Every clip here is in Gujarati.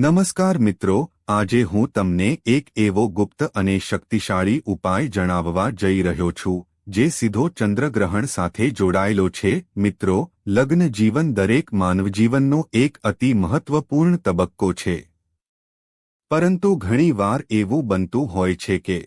નમસ્કાર મિત્રો, આજે હું તમને એક એવો ગુપ્ત અને શક્તિશાળી ઉપાય જણાવવા જઈ રહ્યો છું, જે સીધો ચંદ્રગ્રહણ સાથે જોડાયેલો છે. મિત્રો, લગ્ન જીવન દરેક માનવજીવનનો એક અતિ મહત્વપૂર્ણ તબક્કો છે. પરંતુ ઘણીવાર એવું બનતું હોય છે કે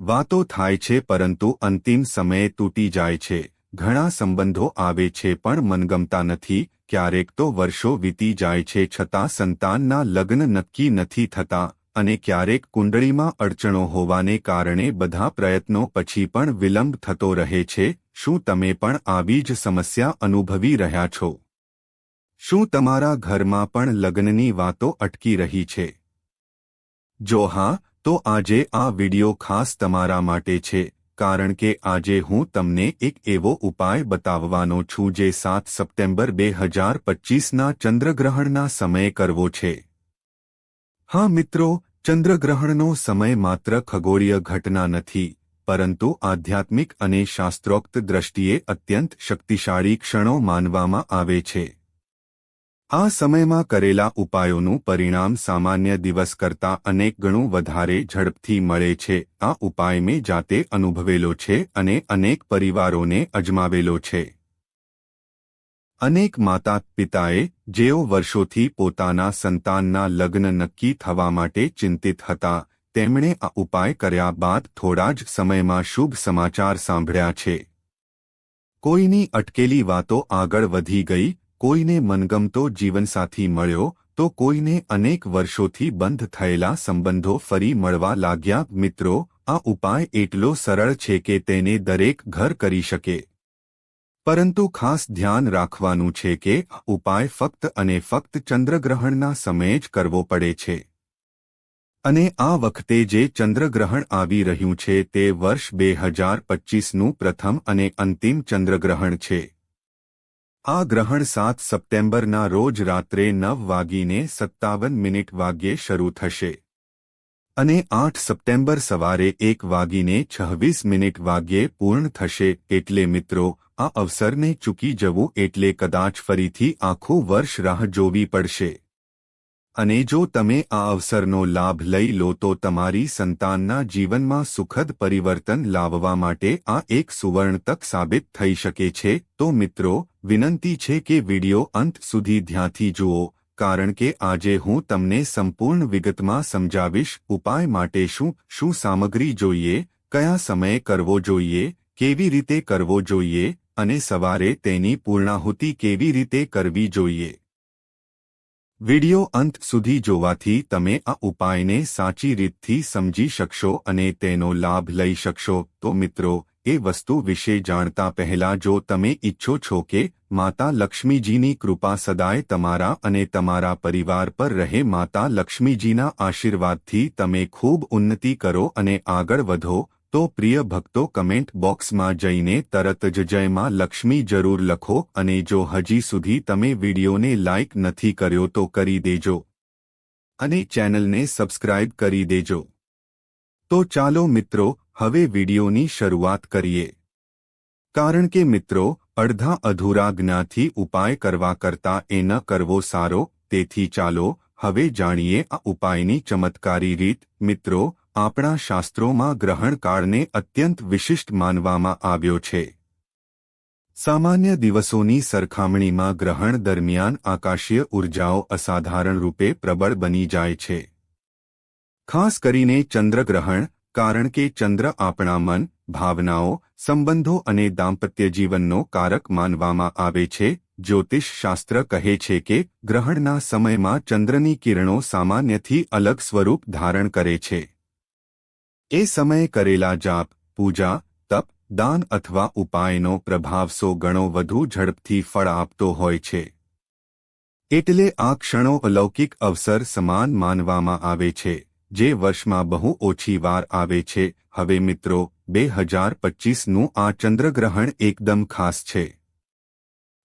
વાતો થાય છે, પરંતુ અંતિમ સમયે તૂટી જાય છે. ઘણા સંબંધો આવે છે પણ મનગમતા નથી, ક્યારેક તો વર્ષો વીતી જાય છે છતાં સંતાનના લગ્ન નક્કી નથી થતા અને ક્યારેક કુંડળીમાં અડચણો હોવાને કારણે બધા પ્રયત્નો પછી પણ વિલંબ થતો રહે છે, શું તમે પણ આવી જ સમસ્યા અનુભવી રહ્યા છો? શું તમારા ઘરમાં પણ લગ્નની વાતો અટકી રહી છે? જો હા, તો આજે આ વિડિયો ખાસ તમારા માટે છે. કારણ કે આજે હું તમને એક એવો ઉપાય બતાવવાનો છું જે સાત સપ્ટેમ્બર બે હજાર પચીસના ચંદ્રગ્રહણના સમયે કરવો છે. હા મિત્રો, ચંદ્રગ્રહણનો સમય માત્ર ખગોળીય ઘટના નથી, પરંતુ આધ્યાત્મિક અને શાસ્ત્રોક્ત દ્રષ્ટિએ અત્યંત શક્તિશાળી ક્ષણો માનવામાં આવે છે. આ સમયમાં કરેલા ઉપાયોનું પરિણામ સામાન્ય દિવસ કરતાં અનેક ગણું વધારે ઝડપથી મળે છે. આ ઉપાય મેં જાતે અનુભવેલો છે અને અનેક પરિવારોને અજમાવેલો છે. અનેક માતા પિતાએ જેઓ વર્ષોથી પોતાના સંતાનના લગ્ન નક્કી થવા માટે ચિંતિત હતા, તેમણે આ ઉપાય કર્યા બાદ થોડા જ સમયમાં શુભ સમાચાર સાંભળ્યા છે. કોઈની અટકેલી વાતો આગળ વધી ગઈ કોઈને મનગમતો જીવનસાથી મળ્યો તો કોઈને અનેક વર્ષોથી બંધ થયેલા સંબંધો ફરી મળવા લાગ્યા. મિત્રો, આ ઉપાય એટલો સરળ છે કે તેને દરેક ઘર કરી શકે. પરંતુ ખાસ ધ્યાન રાખવાનું છે કે ઉપાય ફક્ત અને ફક્ત ચંદ્રગ્રહણના સમયે જ કરવો પડે છે. અને આ વખતે જે ચંદ્રગ્રહણ આવી રહ્યું છે તે વર્ષ બે હજાર પચીસનું પ્રથમ અને અંતિમ ચંદ્રગ્રહણ છે. આ ગ્રહણ સાત સપ્ટેમ્બરના રોજ રાત્રે નવ વાગીને સત્તાવન મિનિટ વાગ્યે શરૂ થશે. અને આઠ સપ્ટેમ્બર સવારે એક વાગીને છવ્વીસ મિનિટ વાગ્યે પૂર્ણ થશે, એટલે મિત્રો, આ અવસરને ચૂકી જવું એટલે કદાચ ફરીથી આખું વર્ષ રાહ જોવી પડશે. અને જો તમે આ અવસરનો લાભ લઈ લો તો તમારી સંતાનના જીવનમાં સુખદ પરિવર્તન લાવવા માટે આ એક સુવર્ણ તક સાબિત થઈ શકે છે. તો મિત્રો, વિનંતી છે કે વિડિયો અંત સુધી ધ્યાનથી જુઓ, કારણ કે આજે હું તમને સંપૂર્ણ વિગતમાં સમજાવીશ ઉપાય માટે શું શું સામગ્રી જોઈએ, કયા સમયે કરવો જોઈએ, કેવી રીતે કરવો જોઈએ, અને સવારે તેની પૂર્ણાહુતિ કેવી રીતે કરવી જોઈએ. વિડિયો અંત સુધી જોવાથી તમે આ ઉપાયને સાચી રીતથી સમજી શકશો અને તેનો લાભ લઈ શકશો. તો મિત્રો, એ વસ્તુ વિશે જાણતા પહેલા જો તમે ઈચ્છો છો કે માતા લક્ષ્મીજીની કૃપા સદાય તમારા અને તમારા પરિવાર પર રહે, માતા લક્ષ્મીજીના આશીર્વાદથી તમે ખૂબ ઉન્નતિ કરો અને આગળ વધો. તો પ્રિય ભક્તો કમેન્ટ બોક્સમાં જઈને તરત જ જયમાં લક્ષ્મી જરૂર લખો અને જો હજી સુધી તમે વિડીયોને લાઇક નથી કર્યો તો કરી દેજો. અને ચેનલને સબસ્ક્રાઇબ કરી દેજો. તો ચાલો મિત્રો, હવે વિડીયોની શરૂઆત કરીએ. કારણ કે મિત્રો, અડધા અધૂરા જ્ઞાથી ઉપાય કરવા કરતા એ ન કરવો સારો, તેથી ચાલો, હવે જાણીએ આ ઉપાયની ચમત્કારી રીત. મિત્રો આપણા શાસ્ત્રોમાં ગ્રહણકાળને અત્યંત વિશિષ્ટ માનવામાં આવ્યો છે. સામાન્ય દિવસોની સરખામણીમાં ગ્રહણ દરમિયાન આકાશીય ઉર્જાઓ અસાધારણ રૂપે પ્રબળ બની જાય છે. ખાસ કરીને ચંદ્રગ્રહણ, કારણ કે ચંદ્ર આપણા મન, ભાવનાઓ, સંબંધો અને દાંપત્ય જીવનનો કારક માનવામાં આવે છે. જ્યોતિષ શાસ્ત્ર કહે છે કે ગ્રહણના સમયમાં ચંદ્રની કિરણો સામાન્યથી અલગ સ્વરૂપ ધારણ કરે છે. એ સમયે કરેલા જાપ, પૂજા, તપ, દાન અથવા ઉપાયનો પ્રભાવ સો ગણો વધુ ઝડપથી ફળ આપતો હોય છે. એટલે આ ક્ષણો અલૌકિક અવસર સમાન માનવામાં આવે છે, જે વર્ષમાં બહુ ઓછી વાર આવે છે. હવે મિત્રો, બે હજાર પચીસનું આ ચંદ્રગ્રહણ એકદમ ખાસ છે.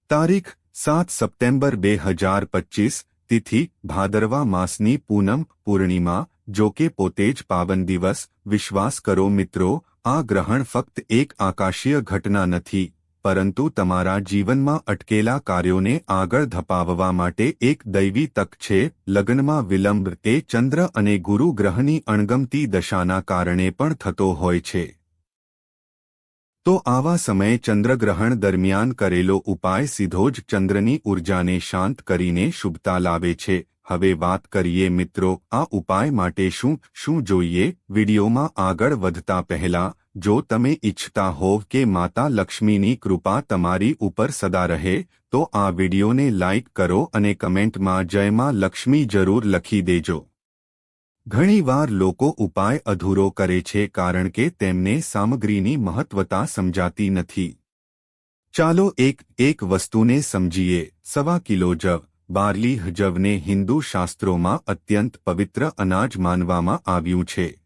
તારીખ, સાત સપ્ટેમ્બર બે હજાર પચીસ, તિથિ, ભાદરવા માસની પૂનમ, પૂર્ણિમા જો કે પોતે જ પાવન દિવસ, વિશ્વાસ કરો મિત્રો, આ ગ્રહણ ફક્ત એક આકાશીય ઘટના નથી, પરંતુ તમારા જીવનમાં અટકેલા કાર્યોને આગળ ધપાવવા માટે એક દૈવી તક છે, લગ્નમાં વિલંબ એ ચંદ્ર અને ગુરુ ગ્રહની અણગમતી દશાના કારણે પણ થતો હોય છે. તો આવા સમયે ચંદ્રગ્રહણ દરમિયાન કરેલો ઉપાય સીધો જ ચંદ્રની ઊર્જાને શાંત કરીને શુભતા લાવે છે હવે વાત કરીએ મિત્રો, આ ઉપાય માટે શું શું જોઈએ? વિડીયોમાં આગળ વધતા પહેલા, જો તમે ઈચ્છતા હોવ કે માતા લક્ષ્મીની કૃપા તમારી ઉપર સદા રહે, તો આ વિડીયોને લાઇક કરો અને કમેન્ટમાં જયમાં લક્ષ્મી જરૂર લખી દેજો. ઘણીવાર લોકો ઉપાય અધૂરો કરે છે કારણ કે તેમને સામગ્રીની મહત્વતા સમજાતી નથી. ચાલો એક એક વસ્તુને સમજીએ. સવા કિલો જવ. બારલી હજવને હિન્દુ શાસ્ત્રોમાં અત્યંત પવિત્ર અનાજ માનવામાં આવ્યું છે.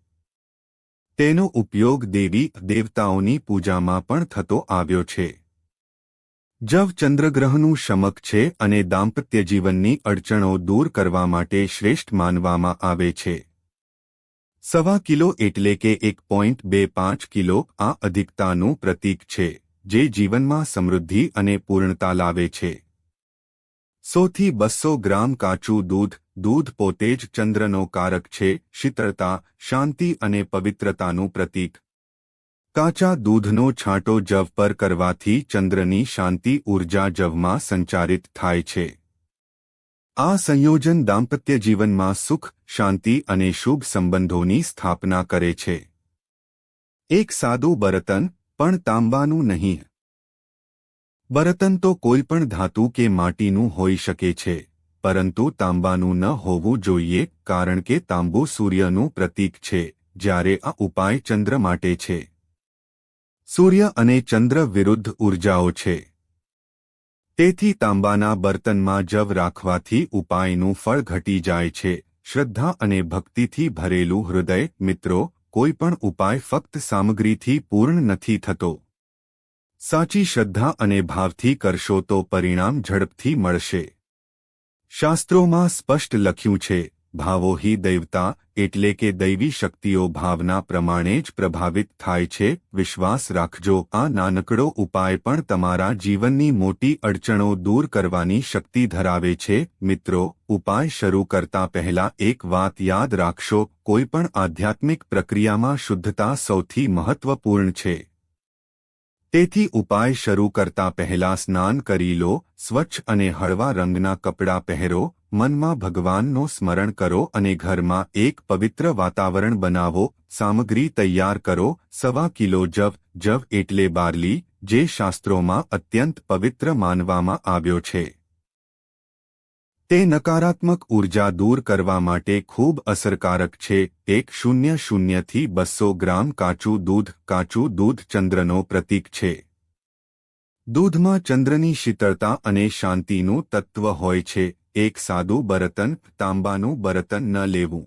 તેનો ઉપયોગ દેવી દેવતાઓની પૂજામાં પણ થતો આવ્યો છે. જવ ચંદ્રગ્રહનું શમક છે અને દાંપત્ય જીવનની અડચણો દૂર કરવા માટે શ્રેષ્ઠ માનવામાં આવે છે. સવા કિલો એટલે કે એક પોઈન્ટ બે પાંચ કિલો આ અધિકતાનું પ્રતીક છે, જે જીવનમાં સમૃદ્ધિ અને પૂર્ણતા લાવે છે. સોથી બસો ગ્રામ કાચું દૂધ દૂધ પોતે જ ચંદ્રનો કારક છે, શીતળતા, શાંતિ અને પવિત્રતાનું પ્રતીક. કાચા દૂધનો છાંટો જવ પર કરવાથી ચંદ્રની શાંતિ ઊર્જા જવમાં સંચારિત થાય છે. આ સંયોજન દાંપત્ય જીવનમાં સુખ, શાંતિ અને શુભ સંબંધોની સ્થાપના કરે છે. એક સાદું બરતન પણ તાંબાનું નહીં. બરતન તો કોઈપણ ધાતુ કે માટીનું હોઈ શકે છે, પરંતુ તાંબાનું ન હોવું જોઈએ, કારણ કે તાંબુ સૂર્યનું પ્રતીક છે, જ્યારે આ ઉપાય ચંદ્ર માટે છે. સૂર્ય અને ચંદ્ર વિરુદ્ધ ઊર્જાઓ છે. તેથી તાંબાના બર્તનમાં જવ રાખવાથી ઉપાયનું ફળ ઘટી જાય છે, શ્રદ્ધા અને ભક્તિથી ભરેલું હૃદય, મિત્રો, કોઈ પણ ઉપાય ફક્ત સામગ્રીથી પૂર્ણ નથી થતો. સાચી શ્રદ્ધા અને ભાવથી કરશો તો પરિણામ ઝડપથી મળશે. શાસ્ત્રોમાં સ્પષ્ટ લખ્યું છે, ભાવો હિ દૈવતા, એટલે કે દૈવી શક્તિઓ ભાવના પ્રમાણે જ પ્રભાવિત થાય છે. વિશ્વાસ રાખજો, આ નાનકડો ઉપાય પણ તમારા જીવનની મોટી અડચણો દૂર કરવાની શક્તિ ધરાવે છે. મિત્રો, ઉપાય શરૂ કરતા પહેલા એક વાત યાદ રાખશો કોઈપણ આધ્યાત્મિક પ્રક્રિયામાં શુદ્ધતા સૌથી મહત્વપૂર્ણ છે. તેથી ઉપાય શરૂ કરતા પહેલા સ્નાન કરી લો, સ્વચ્છ અને હળવા રંગના કપડાં પહેરો, મનમાં ભગવાનનો સ્મરણ કરો અને ઘરમાં એક પવિત્ર વાતાવરણ બનાવો, સામગ્રી તૈયાર કરો, સવા કિલો જવ જવ એટલે બારલી, જે શાસ્ત્રોમાં અત્યંત પવિત્ર માનવામાં આવ્યો છે. તે નકારાત્મક ઊર્જા દૂર કરવા માટે ખૂબ અસરકારક છે. એક શૂન્ય શૂન્યથી બસો ગ્રામ કાચું દૂધ કાચું દૂધ ચંદ્રનો પ્રતીક છે. દૂધમાં ચંદ્રની શીતળતા અને શાંતિનું તત્વ હોય છે. એક સાદું બરતન, તાંબાનું બરતન ન લેવું.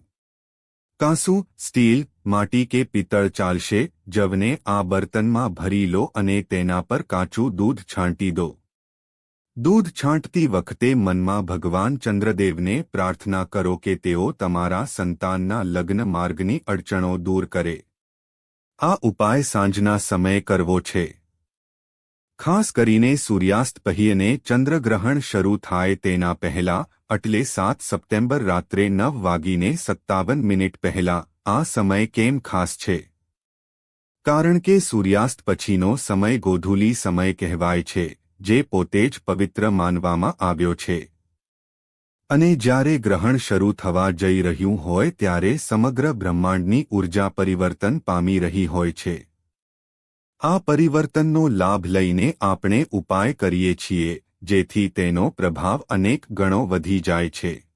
કાંસું, સ્ટીલ, માટી કે પિત્તળ ચાલશે. જવને આ બર્તનમાં ભરી લો અને તેના પર કાચું દૂધ છાંટી દો. દૂધ છાંટતી વખતે મનમાં ભગવાન ચંદ્રદેવને પ્રાર્થના કરો કે તેઓ તમારા સંતાનના લગ્ન માર્ગની અડચણો દૂર કરે. આ ઉપાય સાંજના સમયે કરવો છે. ખાસ કરીને સૂર્યાસ્ત પહીને ચંદ્રગ્રહણ શરૂ થાય તેના પહેલા એટલે સાત સપ્ટેમ્બર રાત્રે નવ વાગીને સત્તાવન મિનિટ પહેલા, આ સમય કેમ ખાસ છે? કારણ કે સૂર્યાસ્ત પછીનો સમય ગોધૂલી સમય કહેવાય છે. જે પોતે જ પવિત્ર માનવામાં આવ્યો છે. અને જ્યારે ગ્રહણ શરૂ થવા જઈ રહ્યું હોય ત્યારે સમગ્ર બ્રહ્માંડની ઊર્જા પરિવર્તન પામી રહી હોય છે. આ પરિવર્તનનો લાભ લઈને આપણે ઉપાય કરીએ છીએ, જેથી તેનો પ્રભાવ અનેક ગણો વધી જાય છે.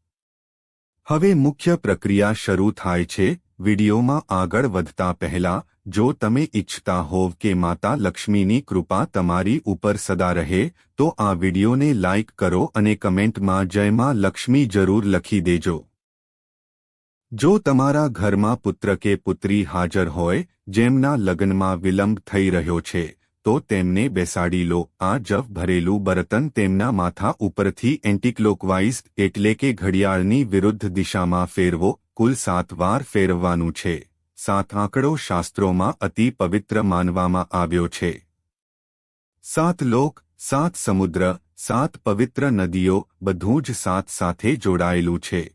હવે મુખ્ય પ્રક્રિયા શરૂ થાય છે, વિડીયોમાં આગળ વધતા પહેલા જો તમે ઇચ્છતા હોવ કે માતા લક્ષ્મીની કૃપા તમારી ઉપર સદા રહે, તો આ વિડીયોને લાઇક કરો અને કમેન્ટમાં જય માં લક્ષ્મી જરૂર લખી દેજો. જો તમારા ઘરમાં પુત્ર કે પુત્રી હાજર હોય, જેમના લગ્નમાં વિલંબ થઈ રહ્યો છે, તો તેમને બેસાડી લો. આ જવ ભરેલું બરતન તેમના માથા ઉપરથી એન્ટીક્લોકવાઇઝ એટલે કે ઘડિયાળની વિરુદ્ધ દિશામાં ફેરવો. કુલ સાત વાર ફેરવવાનું છે. સાત આંકડો શાસ્ત્રોમાં અતિ પવિત્ર માનવામાં આવ્યો છે. સાત લોક, સાત સમુદ્ર, સાત પવિત્ર નદીઓ બધું જ સાત સાથે જોડાયેલું છે.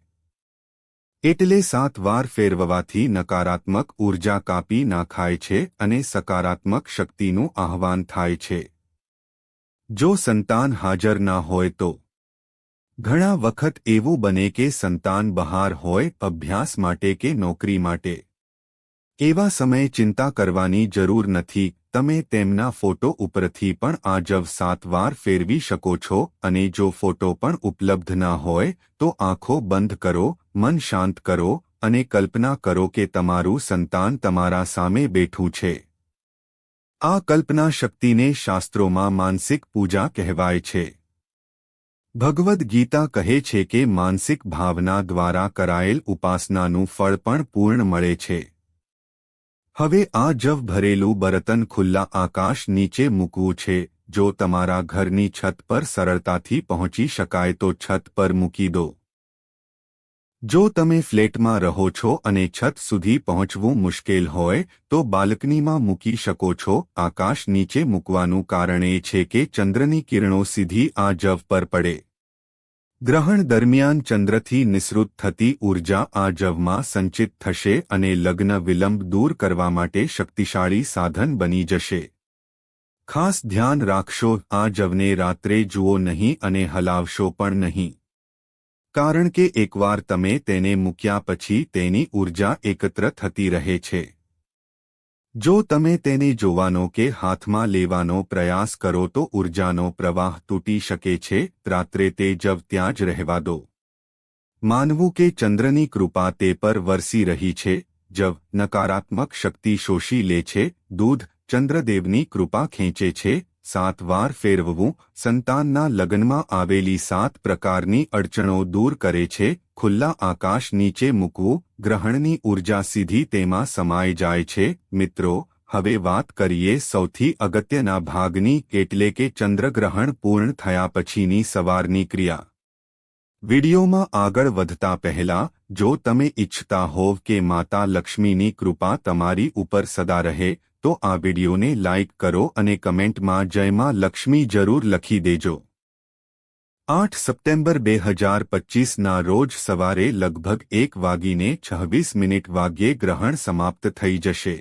એટલે સાત વાર ફેરવવાથી નકારાત્મક ઊર્જા કાપી નાખાય છે અને સકારાત્મક શક્તિનું આહવાન થાય છે. જો સંતાન હાજર ના હોય તો. ઘણા વખત એવું બને કે સંતાન બહાર હોય અભ્યાસ માટે કે નોકરી માટે. એવા સમયે ચિંતા કરવાની જરૂર નથી, તમે તેમના ફોટો ઉપરથી પણ આ જવ સાત વાર ફેરવી શકો છો અને જો ફોટો પણ ઉપલબ્ધ ના હોય, તો આંખો બંધ કરો, મન શાંત કરો અને કલ્પના કરો કે તમારું સંતાન તમારા સામે બેઠું છે. આ કલ્પના શક્તિને શાસ્ત્રોમાં માનસિક પૂજા કહેવાય છે. ભગવદ્ ગીતા કહે છે કે માનસિક ભાવના દ્વારા કરાયેલ ઉપાસનાનું ફળ પણ પૂર્ણ મળે છે. હવે આ જવ ભરેલું બરતન ખુલ્લા આકાશ નીચે મૂકવું છે. જો તમારા ઘરની છત પર સરળતાથી પહોંચી શકાય તો છત પર મૂકી દો. જો તમે ફ્લેટમાં રહો છો અને છત સુધી પહોંચવું મુશ્કેલ હોય, તો બાલ્કનીમાં મૂકી શકો છો. આકાશ નીચે મૂકવાનું કારણ એ છે કે ચંદ્રની કિરણો સીધી આ જવ પર પડે. ગ્રહણ દરમિયાન ચંદ્રથી નિસૃત થતી ઊર્જા આ જવમાં સંચિત થશે અને લગ્ન વિલંબ દૂર કરવા માટે શક્તિશાળી સાધન બની જશે. ખાસ ધ્યાન રાખશો, આ જવને રાત્રે જુઓ નહીં અને હલાવશો પણ નહીં. કારણ કે એકવાર તમે તેને મૂક્યા પછી તેની ઊર્જા એકત્ર થતી રહે છે. જો તમે તેને જોવાનો કે હાથમાં લેવાનો પ્રયાસ કરો તો ઊર્જાનો પ્રવાહ તૂટી શકે છે, રાત્રે તે જવ ત્યાં જ રહેવા દો. માનવું કે ચંદ્રની કૃપા તે પર વરસી રહી છે, જવ નકારાત્મક શક્તિ શોષી લે છે, દૂધ ચંદ્રદેવની કૃપા ખેંચે છે સાત વાર ફેરવવું સંતાનના લગ્નમાં આવેલી સાત પ્રકારની અડચણો દૂર કરે છે. ખુલ્લા આકાશ નીચે મૂકવું, ગ્રહણની ઊર્જા સીધી તેમાં સમાઈ જાય છે. મિત્રો, હવે વાત કરીએ સૌથી અગત્યના ભાગની એટલે કે ચંદ્રગ્રહણ પૂર્ણ થયા પછીની સવારની ક્રિયા. વિડીયોમાં આગળ વધતા પહેલા, જો તમે ઇચ્છતા હોવ કે માતા લક્ષ્મીની કૃપા તમારી ઉપર સદા રહે તો આ વિડીયોને લાઇક કરો અને કમેન્ટમાં જયમાં લક્ષ્મી જરૂર લખી દેજો. આઠ સપ્ટેમ્બર બે હજાર પચ્ચીસના રોજ સવારે લગભગ એક વાગીને છવ્વીસ મિનિટ વાગ્યે ગ્રહણ સમાપ્ત થઈ જશે.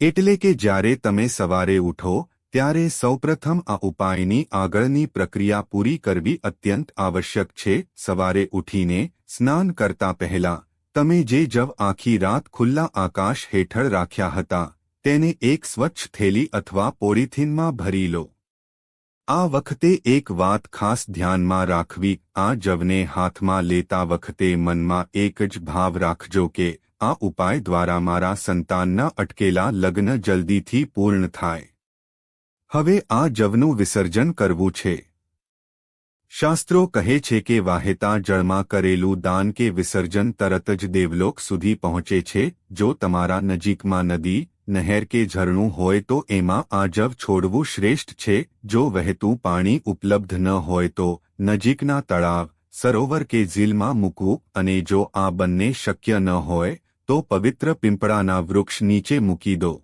એટલે કે જ્યારે તમે સવારે ઉઠો, ત્યારે સૌપ્રથમ આ ઉપાયની આગળની પ્રક્રિયા પૂરી કરવી અત્યંત આવશ્યક છે. સવારે ઉઠીને સ્નાન કરતા પહેલા, તમે જે જવ આખી રાત ખુલ્લા આકાશ હેઠળ રાખ્યા હતા તેને એક સ્વચ્છ થેલી અથવા પોલિથીનમાં ભરી લો. આ વખતે એક વાત ખાસ ધ્યાનમાં રાખવી, આ જવને હાથમાં લેતા વખતે મનમાં એક જ ભાવ રાખજો કે, આ ઉપાય દ્વારા મારા સંતાનના અટકેલા લગ્ન જલ્દીથી પૂર્ણ થાય. હવે આ જવનું વિસર્જન કરવું છે. શાસ્ત્રો કહે છે કે વાહેતા જળમાં કરેલું દાન કે વિસર્જન તરત જ દેવલોક સુધી પહોંચે છે, જો તમારા નજીકમાં નદી નહેર કે ઝરણું હોય તો એમાં આજવ છોડવું શ્રેષ્ઠ છે. જો વહેતું પાણી ઉપલબ્ધ ન હોય તો નજીકના તળાવ, સરોવર કે ઝીલમાં મૂકવું અને જો આ બંને શક્ય ન હોય તો પવિત્ર પીંપળાના વૃક્ષ નીચે મૂકી દો.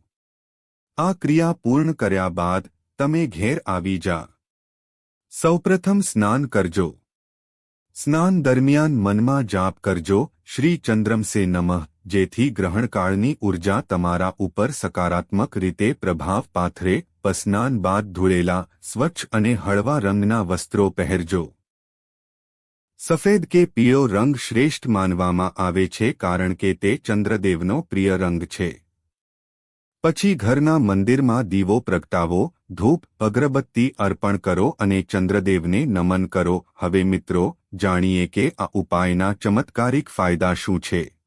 આ ક્રિયા પૂર્ણ કર્યા બાદ તમે ઘેર આવી જા. સૌપ્રથમ સ્નાન કરજો. સ્નાન દરમિયાન મનમાં જાપ કરજો. શ્રી ચંદ્રમસે નમઃ. જેથી ગ્રહણકાળની ઊર્જા તમારા ઉપર સકારાત્મક રીતે પ્રભાવ પાથરે, પસ્નાન બાદ ધૂળેલા, સ્વચ્છ અને હળવા રંગના વસ્ત્રો પહેરજો. સફેદ કે પીળો રંગ શ્રેષ્ઠ માનવામાં આવે છે કારણ કે તે ચંદ્રદેવનો પ્રિય રંગ છે. પછી ઘરના મંદિરમાં દીવો પ્રગટાવો, ધૂપ, અગરબત્તી અર્પણ કરો અને ચંદ્રદેવને નમન કરો. હવે મિત્રો, જાણીએ કે આ ઉપાયના ચમત્કારિક ફાયદા શું છે?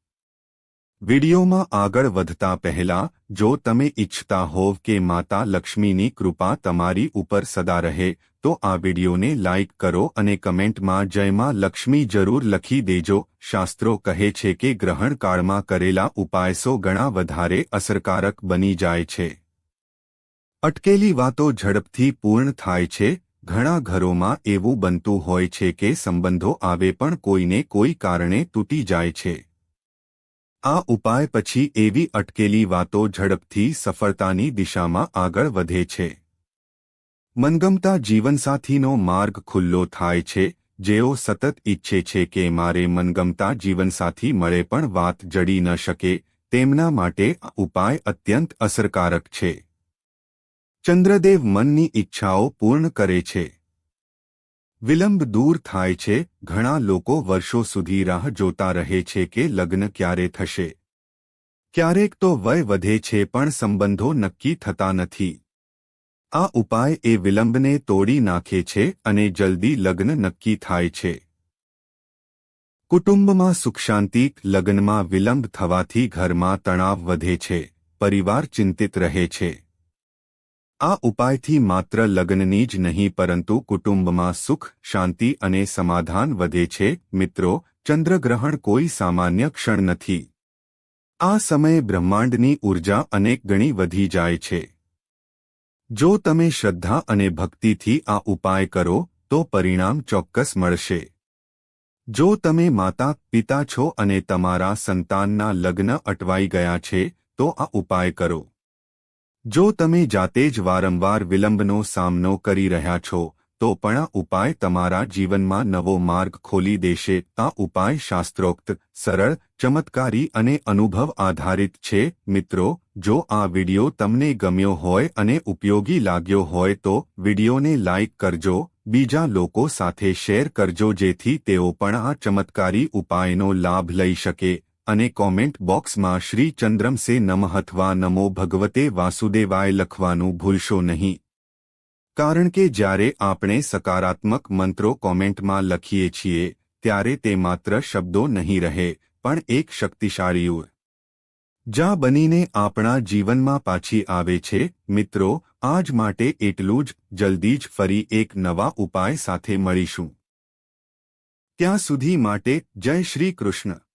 વિડીયોમાં આગળ વધતા પહેલા, જો તમે ઇચ્છતા હોવ કે માતા લક્ષ્મીની કૃપા તમારી ઉપર સદા રહે, તો આ વિડીયોને લાઇક કરો અને કમેન્ટમાં જયમાં લક્ષ્મી જરૂર લખી દેજો. શાસ્ત્રો કહે છે કે ગ્રહણકાળમાં કરેલા ઉપાયસો ઘણા વધારે અસરકારક બની જાય છે. અટકેલી વાતો ઝડપથી પૂર્ણ થાય છે. ઘણા ઘરોમાં એવું બનતું હોય છે કે સંબંધો આવે પણ કોઈને કોઈ કારણે તૂટી જાય છે. આ ઉપાય પછી એવી અટકેલી વાતો ઝડપથી સફળતાની દિશામાં આગળ વધે છે. મનગમતા જીવનસાથીનો માર્ગ ખુલ્લો થાય છે, જેઓ સતત ઈચ્છે છે કે મારે મનગમતા જીવનસાથી મળે પણ વાત જડી ન શકે, તેમના માટે ઉપાય અત્યંત અસરકારક છે. ચંદ્રદેવ મનની ઈચ્છાઓ પૂર્ણ કરે છે. વિલંબ દૂર થાય છે, ઘણા લોકો વર્ષો સુધી રાહ જોતા રહે છે કે લગ્ન ક્યારે થશે. ક્યારેક તો વય વધે છે પણ સંબંધો નક્કી થતા નથી. આ ઉપાય એ વિલંબને તોડી નાખે છે અને જલ્દી લગ્ન નક્કી થાય છે. કુટુંબમાં સુખશાંતિ, લગ્નમાં વિલંબ થવાથી ઘરમાં તણાવ વધે છે, પરિવાર ચિંતિત રહે છે. આ ઉપાયથી માત્ર લગ્નની જ નહીં, પરંતુ કુટુંબમાં સુખ, શાંતિ અને સમાધાન વધે છે. મિત્રો, ચંદ્રગ્રહણ કોઈ સામાન્ય ક્ષણ નથી. આ સમયે બ્રહ્માંડની ઊર્જા અનેક ગણી વધી જાય છે. જો તમે શ્રદ્ધા અને ભક્તિથી આ ઉપાય કરો, તો પરિણામ ચોક્કસ મળશે. જો તમે માતા, પિતા છો અને તમારા સંતાનના લગ્ન અટવાઈ ગયા છે, તો આ ઉપાય કરો. જો તમે જાતે જ વારંવાર વિલંબનો સામનો કરી રહ્યા છો, તો પણ આ ઉપાય તમારા જીવનમાં નવો માર્ગ ખોલી દેશે. આ ઉપાય શાસ્ત્રોક્ત, સરળ, ચમત્કારી અને અનુભવ આધારિત છે. મિત્રો, જો આ વિડિયો તમને ગમ્યો હોય અને ઉપયોગી લાગ્યો હોય તો વિડિયોને લાઇક કરજો, બીજા લોકો સાથે શેર કરજો જેથી તેઓ પણ આ ચમત્કારી ઉપાયનો લાભ લઈ શકે. અને કોમેન્ટ બોક્સમાં શ્રી ચંદ્રમસે નમઃ અથવા નમો ભગવતે વાસુદેવાય લખવાનું ભૂલશો નહીં. કારણ કે જ્યારે આપણે સકારાત્મક મંત્રો કોમેન્ટમાં લખીએ છીએ, ત્યારે તે માત્ર શબ્દો નહીં રહે, પણ એક શક્તિશાળી ઉર જા બનીને આપણા જીવનમાં પાછી આવે છે, મિત્રો, આજ માટે એટલું જ, જલ્દી જ ફરી એક નવા ઉપાય સાથે મળીશું. ત્યાં સુધી માટે જય શ્રી કૃષ્ણ.